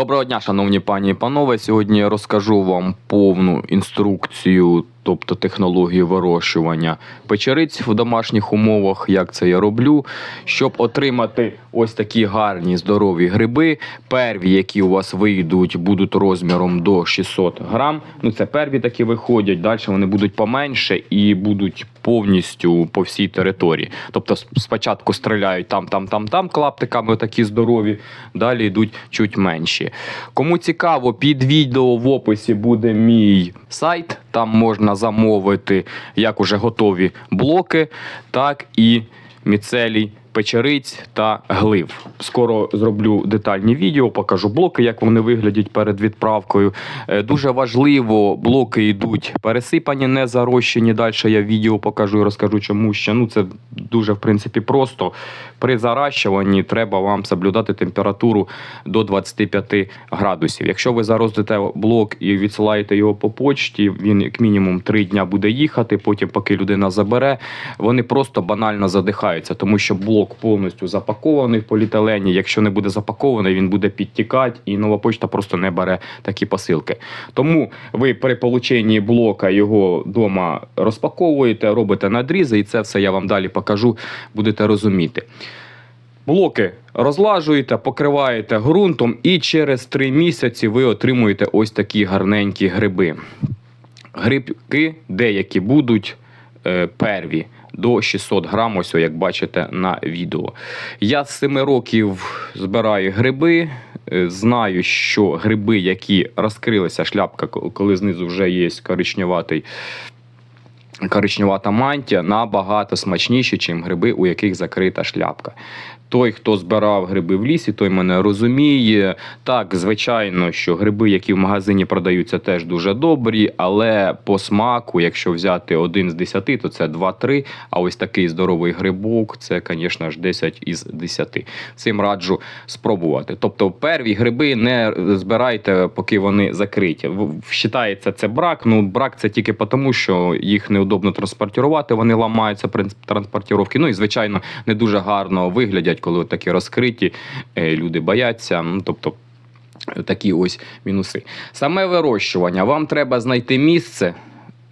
Доброго дня, шановні пані і панове. Сьогодні я розкажу вам повну інструкцію, тобто технологію вирощування печериць в домашніх умовах, як це я роблю, щоб отримати ось такі гарні здорові гриби. Перві, які у вас вийдуть, будуть розміром до 600 грам. Ну це перві такі виходять. Далі вони будуть поменше і будуть повністю по всій території. Тобто спочатку стріляють там, там, там, там клаптиками, такі здорові. Далі йдуть чуть менші. Кому цікаво, під відео в описі буде мій сайт. Там можна замовити як уже готові блоки, так і міцелій печериць та глив. Скоро зроблю детальні відео, покажу блоки, як вони виглядять перед відправкою. Е, Дуже важливо, блоки йдуть пересипані, не зарощені. Далі я відео покажу і розкажу, чому ще. Ну це дуже в принципі просто. При заращуванні треба вам соблюдати температуру до 25 градусів. Якщо ви заростите блок і відсилаєте його по почті, він як мінімум 3 дня буде їхати. Потім, поки людина забере, вони просто банально задихаються, тому що блок повністю запакований в поліетилені. Якщо не буде запакований, він буде підтікати, і нова почта просто не бере такі посилки. Тому ви при полученні блока його вдома розпаковуєте, робите надрізи, і це все я вам далі покажу, будете розуміти. Блоки розлажуєте, покриваєте ґрунтом, і через 3 місяці ви отримуєте ось такі гарненькі гриби. Грибки деякі будуть е, перві до 600 грам, ось як бачите на відео. Я з 7 років збираю гриби. е, Знаю, що гриби, які розкрилися, шляпка, коли знизу вже є коричневатий коричневата мантія набагато смачніші, ніж гриби, у яких закрита шляпка. Той, хто збирав гриби в лісі, той мене розуміє. Так, звичайно, що гриби, які в магазині продаються, теж дуже добрі, але по смаку, якщо взяти один з 10, то це 2-3. А ось такий здоровий грибок це, звісно ж, 10 із 10. Цим раджу спробувати. Тобто, перві гриби не збирайте, поки вони закриті. Вважається це брак. Ну, брак це тільки тому, що їх неудобно транспортувати, вони ламаються при транспортировці. Ну і звичайно не дуже гарно виглядять, коли от такі розкриті. Е, Люди бояться. Ну, тобто. е, Такі ось мінуси. Саме вирощування. Вам треба знайти місце.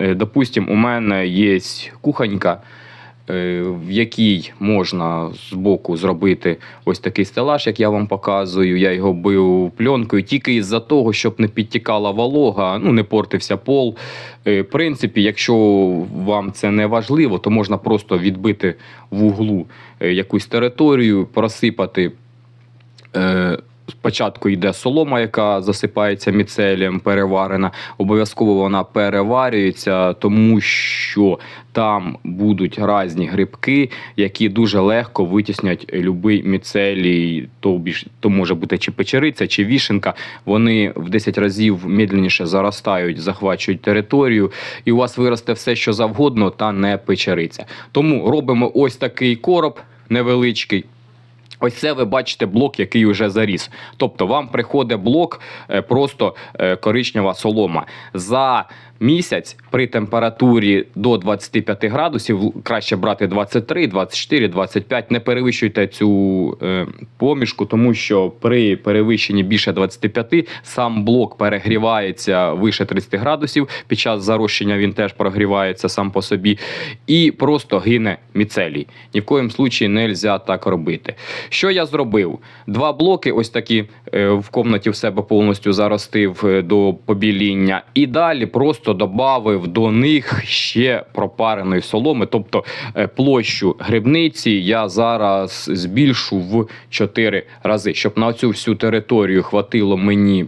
Допустимо, Допустим, у мене є кухонька, е, в якій можна збоку зробити ось такий стелаж, як я вам показую. Я його бив пленкою тільки із-за того, щоб не підтікала волога, ну не портився пол. Е, В принципі, якщо вам це не важливо, то можна просто відбити в углу е, якусь територію, просипати. Спочатку йде солома, яка засипається міцелієм, переварена. Обов'язково вона переварюється, тому що там будуть різні грибки, які дуже легко витіснять любий міцелій. То, то може бути чи печериця, чи вішенка. Вони в 10 разів медленніше заростають, захвачують територію, і у вас виросте все, що завгодно, та не печериця. Тому робимо ось такий короб невеличкий. Ось це ви бачите блок, який вже заріс. Тобто вам приходить блок е, просто е, коричнева солома. За місяць при температурі до 25 градусів краще брати 23, 24, 25. Не перевищуйте цю е, помішку, тому що при перевищенні більше 25 сам блок перегрівається вище 30 градусів. Під час зарощення він теж прогрівається сам по собі і просто гине міцелій. Ні в коїм случаї не можна так робити. Що я зробив? Два блоки, ось такі е, в комнаті в себе повністю заростив е, до побіління, і далі просто додав до них ще пропареної соломи. Тобто е, площу грибниці я зараз збільшу в 4 рази, щоб на цю всю територію хватило мені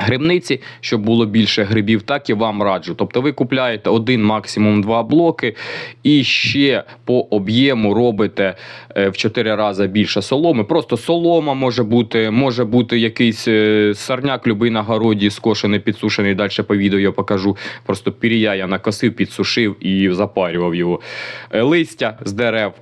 грибниці, щоб було більше грибів, так і вам раджу. Тобто ви купляєте один, максимум два блоки, і ще по об'єму робите е, в 4 рази більше соломи. Просто солома може бути, може бути якийсь е, сорняк, любий на городі, скошений, підсушений. Далі по відео я покажу. Просто пір'я я накосив, підсушив і запарював його. Е, Листя з дерев.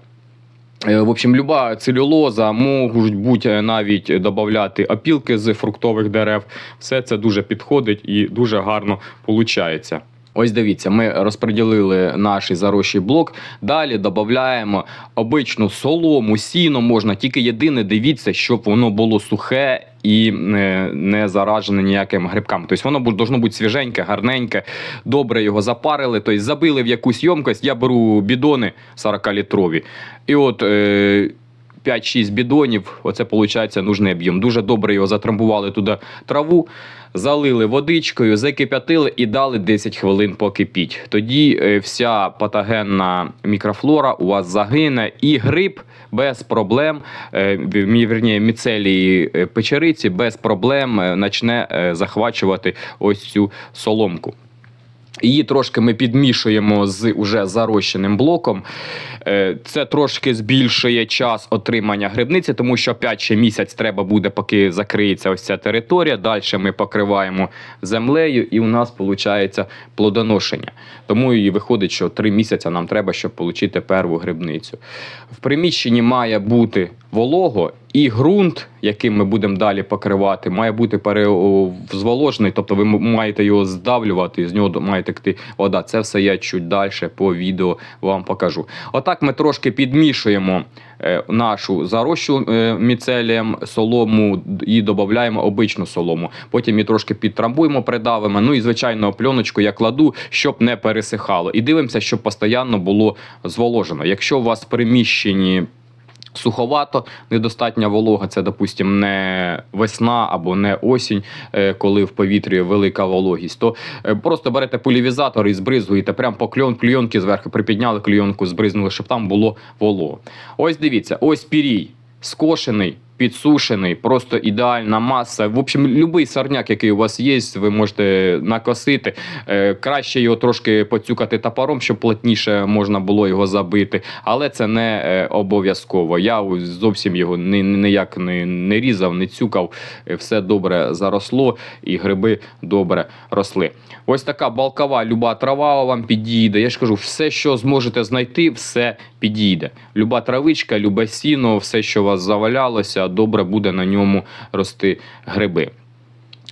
Е, В общем, люба целюлоза, можуть бути е, навіть додати опілки з фруктових дерев. Все це дуже підходить і дуже гарно виходить. Ось дивіться, ми розподілили наш зарощий блок. Далі додаємо обичну солому, сіно можна. Тільки єдине, дивіться, щоб воно було сухе і е, не заражене ніяким грибкам. Тобто воно должно бути свіженьке, гарненьке, добре його запарили, тобто забили в якусь ємкость. Я беру бідони 40-літрові. І от. Е, 5-6 бідонів, оце виходить нужний об'єм. Дуже добре його затрамбували туди траву, залили водичкою, закип'ятили і дали 10 хвилин покипіть. Тоді е, вся патогенна мікрофлора у вас загине, і гриб без проблем, вірні, мі- міцелії е, печериці без проблем е, почне е, захвачувати ось цю соломку. Її трошки ми підмішуємо з уже зарощеним блоком. Е, Це трошки збільшує час отримання грибниці, тому що 5 ще місяць треба буде, поки закриється ось ця територія. Далі ми покриваємо землею, і у нас виходить плодоношення. Тому і виходить, що 3 місяці нам треба, щоб отримати перву грибницю. В приміщенні має бути волого, і ґрунт, яким ми будемо далі покривати, має бути перезволожений, тобто ви маєте його здавлювати, з нього має текти вода. Це все я чуть далі по відео вам покажу. Отак ми трошки підмішуємо е, нашу зарощу е, міцелієм солому і додаємо обичну солому. Потім її трошки підтрамбуємо, придавимо. Ну і звичайно, пленочку я кладу, щоб не пересихало. І дивимося, щоб постійно було зволожено. Якщо у вас приміщенні суховато, недостатня волога, це, допустимо, не весна або не осінь, е, коли в повітрі велика вологість, то е, просто берете полівізатор і збризуєте прямо по кльон, клійонки зверху припідняли клійонку, збризнули, щоб там було волого. Ось дивіться, ось пірій скошений. Підсушений, просто ідеальна маса. В общем, будь-який сорняк, який у вас є, ви можете накосити. Е, краще його трошки поцюкати топором, щоб плотніше можна було його забити. Але це не е, обов'язково. Я зовсім його ні, ніяк не, не різав, не цюкав. Е, Все добре заросло і гриби добре росли. Ось така балкова люба трава вам підійде. Я ж кажу, все, що зможете знайти, все підійде. Люба травичка, любе сіно, все, що у вас завалялося, добре буде на ньому рости гриби.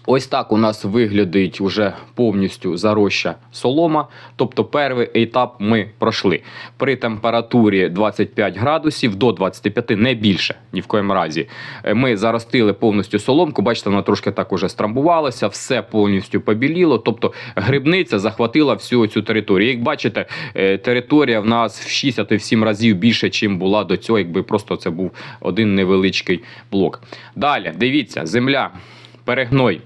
Ось так у нас виглядить уже повністю зароща солома. Тобто перший етап ми пройшли. При температурі 25 градусів до 25, не більше, ні в коєму разі. Е, Ми заростили повністю соломку. Бачите, вона трошки так уже страмбувалася, все повністю побіліло. Тобто грибниця захватила всю цю територію. Як бачите, е, територія в нас в 6, а то в 7 разів більше, ніж була до цього, якби просто це був один невеличкий блок. Далі, дивіться, земля, перегной.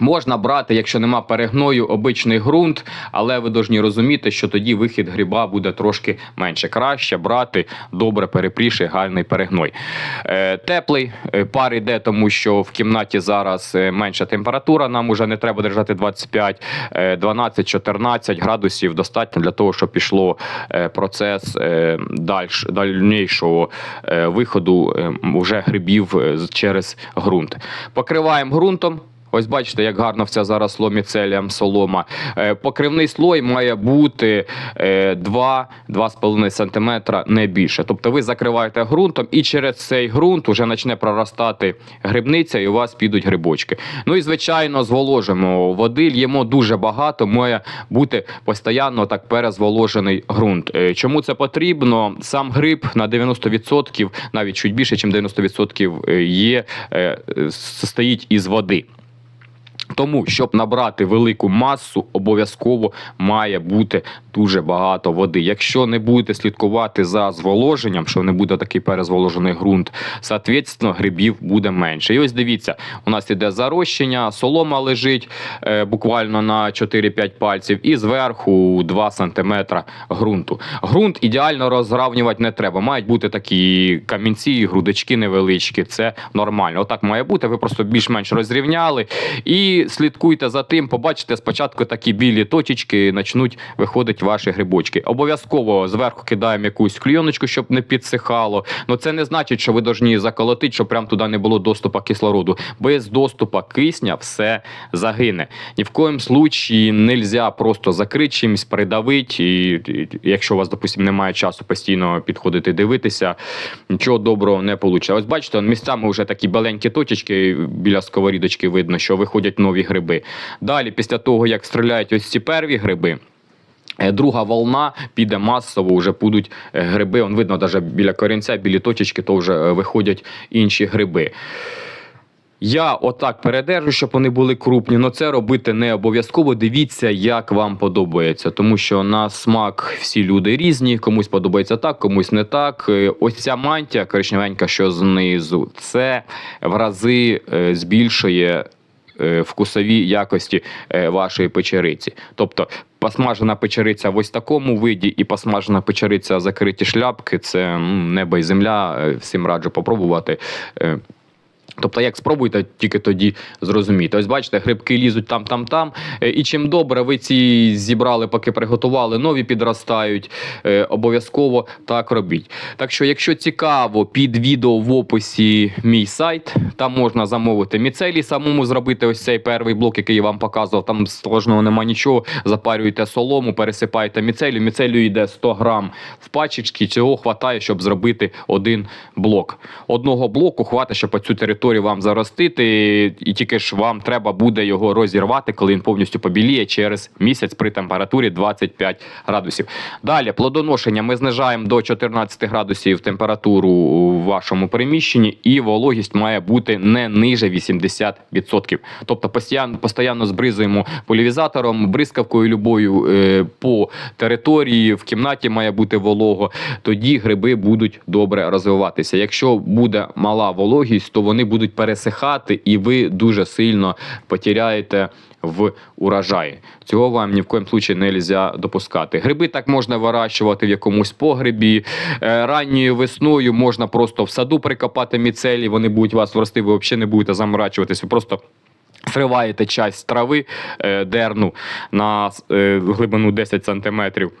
Можна брати, якщо нема перегною, обичний ґрунт, але ви повинні розуміти, що тоді вихід гриба буде трошки менше. Краще брати добре перепріший, гарний перегной. Е, теплий е, пар іде, тому що в кімнаті зараз е, менша температура. Нам уже не треба держати 25, е, 12-14 градусів. Достатньо для того, щоб пішло процес дальнішого виходу вже грибів через ґрунт. Покриваємо ґрунтом. Ось бачите, як гарно все заросло міцелієм солома. Е, Покривний слой має бути е, 2-2,5 см, не більше. Тобто ви закриваєте ґрунтом, і через цей ґрунт вже почне проростати грибниця, і у вас підуть грибочки. Ну і звичайно, зволожимо води, л'ємо дуже багато, має бути постійно так перезволожений ґрунт. Е, Чому це потрібно? Сам гриб на 90%, навіть чуть більше, ніж 90% є, е, е, состоїть із води. Тому, щоб набрати велику масу, обов'язково має бути дуже багато води. Якщо не будете слідкувати за зволоженням, що не буде такий перезволожений ґрунт, соответственно, грибів буде менше. І ось дивіться, у нас іде зарощення, солома лежить е, буквально на 4-5 пальців, і зверху 2 см ґрунту. Ґрунт ідеально розравнювати не треба. Мають бути такі камінці, грудочки невеличкі. Це нормально. Отак має бути. Ви просто більш-менш розрівняли і слідкуйте за тим. Побачите, спочатку такі білі точечки почнуть виходити ваші грибочки. Обов'язково зверху кидаємо якусь клійоночку, щоб не підсихало. Ну це не значить, що ви повинні заколотити, щоб прям туди не було доступу кислороду. Без доступу кисня все загине. Ні в коєму случаї нельзя просто закрити чимось, придавити. І, і якщо у вас, допустимо, немає часу постійно підходити дивитися, нічого доброго не вийде. Ось бачите, місцями вже такі беленькі точечки біля сковорідочки видно, що виходять нові гриби. Далі, після того, як стріляють ось ці перві гриби. е, Друга волна піде масово, вже будуть е, гриби. Он видно, навіть біля корінця, білі точечки, то вже е, виходять інші гриби. Я отак передержу, щоб вони були крупні, але це робити не обов'язково. Дивіться, як вам подобається, тому що на смак всі люди різні. Комусь подобається так, комусь не так. Ось ця мантія коричневенька, що знизу, це в рази збільшує. Е, Вкусові якості е, вашої печериці. Тобто посмажена печериця в ось такому виді, і посмажена печериця закриті шляпки це небо і земля. Е, Всім раджу попробувати. Тобто, як спробуйте, тільки тоді зрозумієте. Ось бачите, грибки лізуть там, там, там. Е, І чим добре ви ці зібрали, поки приготували, нові підростають. Е, Обов'язково так робіть. Так що, якщо цікаво, під відео в описі мій сайт, там можна замовити міцелій, самому зробити ось цей перший блок, який я вам показував. Там сложного нема нічого. Запарюєте солому, пересипаєте міцелію. Міцелію йде 100 грам в пачечки. Цього хватає, щоб зробити один блок. Одного блоку хватить, щоб цю територію вам заростити, і тільки ж вам треба буде його розірвати, коли він повністю побіліє через місяць при температурі 25 градусів. Далі плодоношення ми знижаємо до 14 градусів температуру у вашому приміщенні, і вологість має бути не ниже 80%. Тобто постійно, постійно збризуємо полівізатором, бризкавкою любою е, по території, в кімнаті має бути волого. Тоді гриби будуть добре розвиватися. Якщо буде мала вологість, то вони будуть пересихати, і ви дуже сильно потеряєте в урожаї. Цього вам ні в коєму случаї не можна допускати. Гриби так можна вирощувати в якомусь погребі. Е, Ранньою весною можна просто в саду прикопати міцелі, вони будуть вас рости, ви взагалі не будете заморачуватись. Ви просто Сриваєте часть трави е, дерну на е, глибину 10 сантиметрів.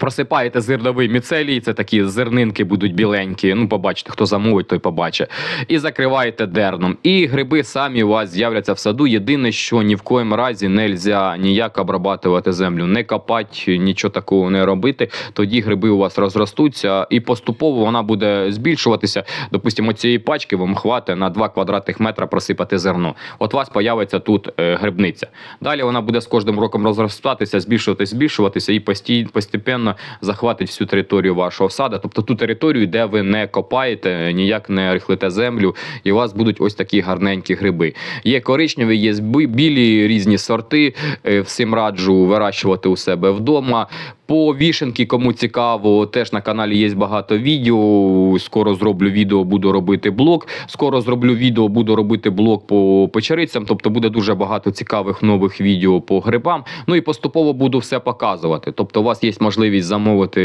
Просипаєте зерновий міцелій, це такі зернинки будуть біленькі. Ну, побачите, хто замовить, той побачить. І закриваєте дерном. І гриби самі у вас з'являться в саду. Єдине, що ні в коєму разі не можна ніяк обрабатувати землю, не копати, нічого такого не робити. Тоді гриби у вас розростуться, і поступово вона буде збільшуватися. Допустимо, цієї пачки вам хватить на 2 квадратних метра просипати зерно. От у вас появиться тут е, грибниця. Далі вона буде з кожним роком розростатися, збільшуватися, збільшуватися і постійно постепенно захватить всю територію вашого сада, тобто ту територію, де ви не копаєте, ніяк не рихлите землю, і у вас будуть ось такі гарненькі гриби. Є коричневі, є бі- білі різні сорти. Е, Всім раджу вирощувати у себе вдома. По вішенки, кому цікаво, теж на каналі є багато відео. Скоро зроблю відео, буду робити блог. Скоро зроблю відео, буду робити блог по печерицям. Тобто буде дуже багато цікавих нових відео по грибам. Ну і поступово буду все показувати. Тобто, у вас є можливість замовити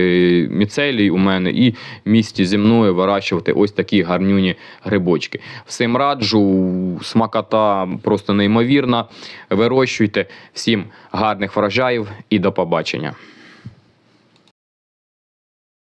міцелій у мене і місті зі мною вирощувати ось такі гарнюні грибочки. Всім раджу, смакота просто неймовірна. Вирощуйте. Всім гарних врожаїв і до побачення.